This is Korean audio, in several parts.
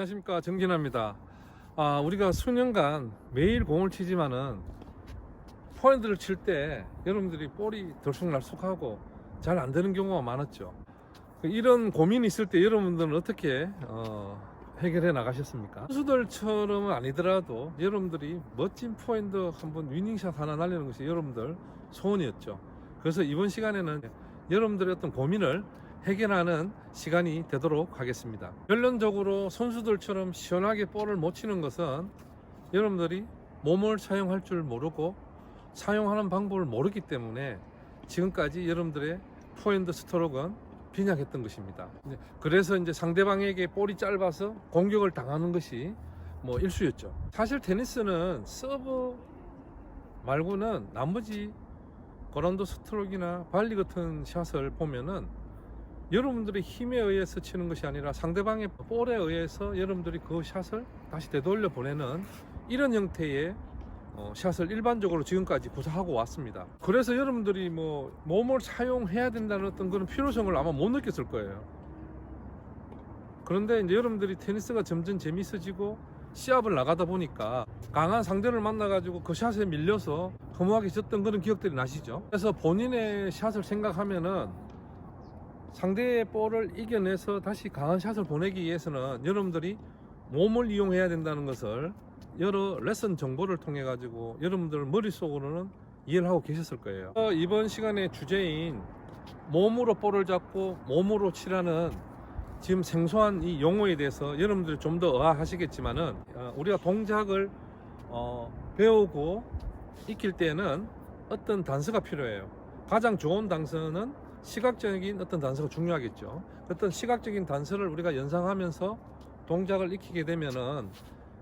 안녕하십니까 정진아입니다. 아, 우리가 수년간 매일 공을 치지만은 포핸드를 칠 때 여러분들이 볼이 들쑥날쑥하고 잘 안 되는 경우가 많았죠. 이런 고민이 있을 때 여러분들은 어떻게 어, 해결해 나가셨습니까? 선수들처럼은 아니더라도 여러분들이 멋진 포핸드 한번 위닝샷 하나 날리는 것이 여러분들 소원이었죠. 그래서 이번 시간에는 여러분들의 어떤 고민을 해결하는 시간이 되도록 하겠습니다. 결론적으로 선수들처럼 시원하게 볼을 못 치는 것은 여러분들이 몸을 사용할 줄 모르고 사용하는 방법을 모르기 때문에 지금까지 여러분들의 포핸드 스트로크는 빈약했던 것입니다. 그래서 이제 상대방에게 볼이 짧아서 공격을 당하는 것이 뭐 일수였죠. 사실 테니스는 서브 말고는 나머지 그라운드 스트로크나 발리 같은 샷을 보면은 여러분들의 힘에 의해서 치는 것이 아니라 상대방의 볼에 의해서 여러분들이 그 샷을 다시 되돌려 보내는 이런 형태의 어, 샷을 일반적으로 지금까지 구사하고 왔습니다. 그래서 여러분들이 뭐 몸을 사용해야 된다는 어떤 그런 필요성을 아마 못 느꼈을 거예요. 그런데 이제 여러분들이 테니스가 점점 재밌어지고 시합을 나가다 보니까 강한 상대를 만나가지고 그 샷에 밀려서 허무하게 졌던 그런 기억들이 나시죠? 그래서 본인의 샷을 생각하면은 상대의 볼을 이겨내서 다시 강한 샷을 보내기 위해서는 여러분들이 몸을 이용해야 된다는 것을 여러 레슨 정보를 통해 가지고 여러분들 머릿속으로는 이해를 하고 계셨을 거예요. 어, 이번 시간의 주제인 몸으로 볼을 잡고 몸으로 치라는 지금 생소한 이 용어에 대해서 여러분들이 좀 더 의아하시겠지만은 어, 우리가 동작을 어, 배우고 익힐 때는 어떤 단서가 필요해요. 가장 좋은 단서는 시각적인 어떤 단서가 중요하겠죠. 어떤 시각적인 단서를 우리가 연상하면서 동작을 익히게 되면은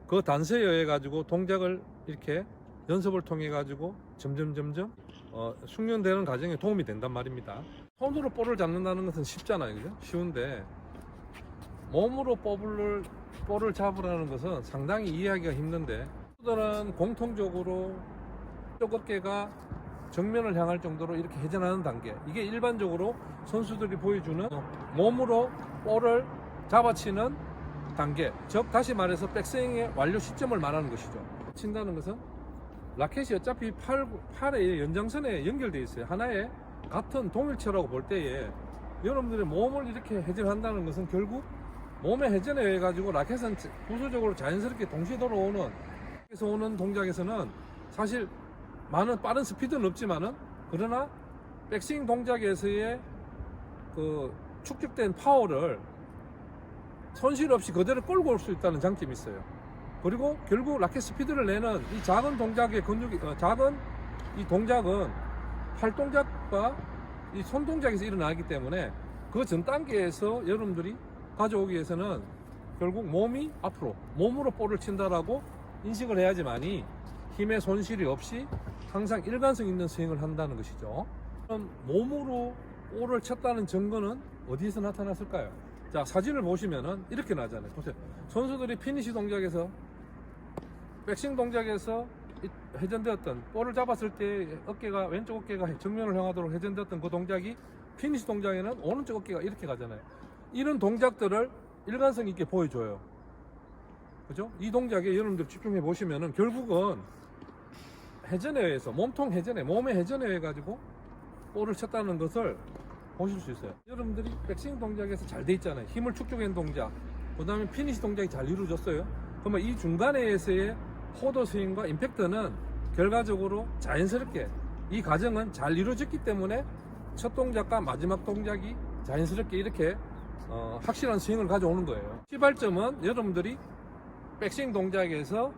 그 단서에 의해 가지고 동작을 이렇게 연습을 통해 가지고 점점 점점 어, 숙련되는 과정에 도움이 된단 말입니다. 손으로 볼을 잡는다는 것은 쉽잖아요, 그죠? 쉬운데 몸으로 볼을 볼을 잡으라는 것은 상당히 이해하기가 힘든데 선수들은 공통적으로 쪽 어깨가 정면을 향할 정도로 이렇게 회전하는 단계. 이게 일반적으로 선수들이 보여주는 몸으로 볼을 잡아치는 단계. 즉 다시 말해서 백스윙의 완료 시점을 말하는 것이죠. 친다는 것은 라켓이 어차피 팔, 팔의 연장선에 연결되어 있어요. 하나의 같은 동일체라고 볼 때에 여러분들의 몸을 이렇게 회전한다는 것은 결국 몸의 회전에 의해 가지고 라켓은 부수적으로 자연스럽게 동시에 돌아오는. 에서 오는 동작에서는 사실 많은 빠른 스피드는 없지만은 그러나 백스윙 동작에서의 그 축적된 파워를 손실 없이 그대로 끌고 올 수 있다는 장점이 있어요. 그리고 결국 라켓 스피드를 내는 이 작은 동작의 근육이 어, 작은 이 동작은 팔 동작과 이 손 동작에서 일어나기 때문에 그 전 단계에서 여러분들이 가져오기 위해서는 결국 몸이 앞으로 몸으로 볼을 친다라고 인식을 해야지만이 힘의 손실이 없이 항상 일관성 있는 스윙을 한다는 것이죠. 그럼 몸으로 볼을 쳤다는 증거는 어디에서 나타났을까요? 자 사진을 보시면은 이렇게 나잖아요. 보세요. 선수들이 피니시 동작에서 백싱 동작에서 이 회전되었던 볼을 잡았을 때 어깨가 왼쪽 어깨가 정면을 향하도록 회전되었던 그 동작이 피니시 동작에는 오른쪽 어깨가 이렇게 가잖아요. 이런 동작들을 일관성 있게 보여줘요. 그죠? 이 동작에 여러분들 집중해 보시면은 결국은 회전에 의해서 몸통 회전에 몸의 회전에 의해 가지고 볼을 쳤다는 것을 보실 수 있어요. 여러분들이 백스윙 동작에서 잘 돼 있잖아요. 힘을 축적한 동작, 그 다음에 피니시 동작이 잘 이루어졌어요. 그러면 이 중간에서의 포도 스윙과 임팩트는 결과적으로 자연스럽게 이 과정은 잘 이루어졌기 때문에 첫 동작과 마지막 동작이 자연스럽게 이렇게 어, 확실한 스윙을 가져오는 거예요. 시발점은 여러분들이 백스윙 동작에서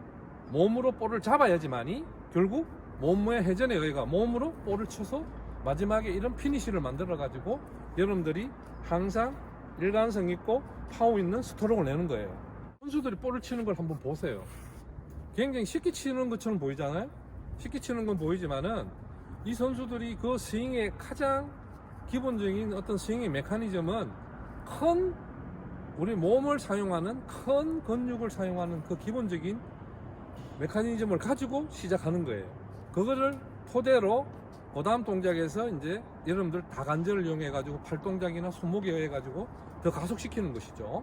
몸으로 볼을 잡아야지만이 결국 몸의 회전에 의해가 몸으로 볼을 쳐서 마지막에 이런 피니시를 만들어 가지고 여러분들이 항상 일관성 있고 파워 있는 스트로크를 내는 거예요. 선수들이 볼을 치는 걸 한번 보세요. 굉장히 쉽게 치는 것처럼 보이잖아요. 쉽게 치는 건 보이지만은 이 선수들이 그 스윙의 가장 기본적인 어떤 스윙의 메커니즘은 큰 우리 몸을 사용하는 큰 근육을 사용하는 그 기본적인 메커니즘을 가지고 시작하는 거예요. 그거를 토대로 그 다음 동작에서 이제 여러분들 다관절을 이용해 가지고 팔 동작이나 손목에 의해 가지고 더 가속시키는 것이죠.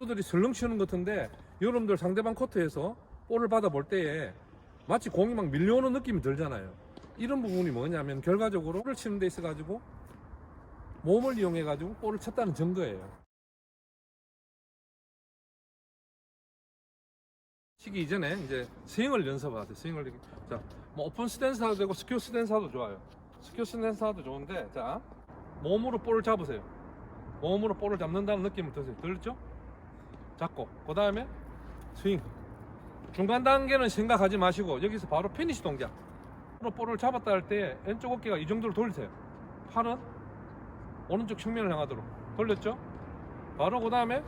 들이 설렁 치는 것 같은데 여러분들 상대방 코트에서 볼을 받아 볼 때에 마치 공이 막 밀려오는 느낌이 들잖아요. 이런 부분이 뭐냐면 결과적으로 볼을 치는 데 있어 가지고 몸을 이용해 가지고 볼을 쳤다는 증거예요. 치기 이전에 이제 스윙을 연습하세요. 스윙을 이렇게. 자, 뭐 오픈 스탠스 하도 되고 스큐 스탠스 하도 좋아요. 스큐 스탠스 하도 좋은데 자 몸으로 볼을 잡으세요. 몸으로 볼을 잡는다는 느낌을 드세요. 들렸죠? 잡고 그 다음에 스윙. 중간 단계는 생각하지 마시고 여기서 바로 피니시 동작. 으로 볼을 잡았다 할 때 왼쪽 어깨가 이 정도로 돌리세요. 팔은 오른쪽 측면을 향하도록 돌렸죠? 바로 그 다음에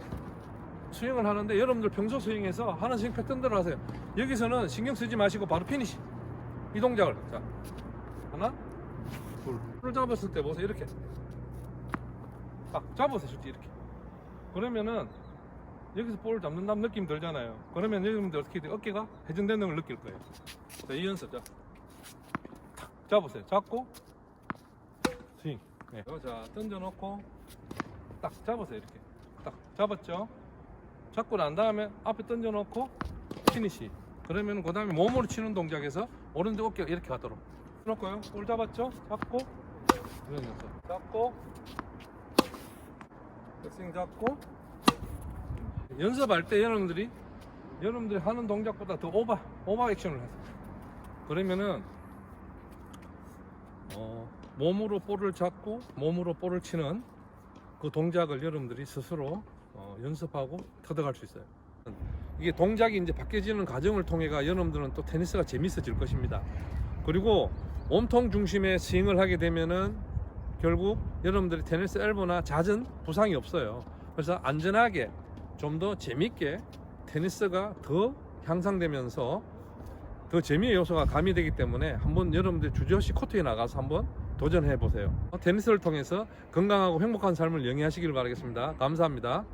스윙을 하는데 여러분들 평소 스윙에서 하는 스윙 패턴대로 하세요. 여기서는 신경 쓰지 마시고 바로 피니시. 이 동작을. 자, 하나, 둘. 볼을 잡았을 때 보세요. 이렇게. 딱 잡으세요. 실제 이렇게. 그러면은 여기서 볼을 잡는다는 느낌 들잖아요. 그러면 여러분들 어떻게 돼요? 어깨가 회전되는 걸 느낄 거예요. 자, 이 연습. 자, 탁 잡으세요. 잡고 스윙. 네. 자, 던져놓고 딱 잡으세요. 이렇게. 딱 잡았죠? 잡고 난 다음에 앞에 던져놓고 피니시. 그러면 그 다음에 몸으로 치는 동작에서 오른쪽 어깨가 이렇게 가도록. 놓고요. 볼 잡았죠? 잡고 이런 연습. 잡고 스윙 잡고 연습할 때 여러분들이 여러분들이 하는 동작보다 더 오버 오버 액션을 하세요. 그러면은 어, 몸으로 볼을 잡고 몸으로 볼을 치는 그 동작을 여러분들이 스스로 어, 연습하고 터득할 수 있어요. 이게 동작이 이제 바뀌어지는 과정을 통해가 여러분들은 또 테니스가 재밌어질 것입니다. 그리고 몸통 중심의 스윙을 하게 되면은 결국 여러분들이 테니스 엘보나 잦은 부상이 없어요. 그래서 안전하게 좀 더 재밌게 테니스가 더 향상되면서 더 재미의 요소가 가미되기 때문에 한번 여러분들 주저없이 코트에 나가서 한번 도전해 보세요. 테니스를 통해서 건강하고 행복한 삶을 영위하시길 바라겠습니다. 감사합니다.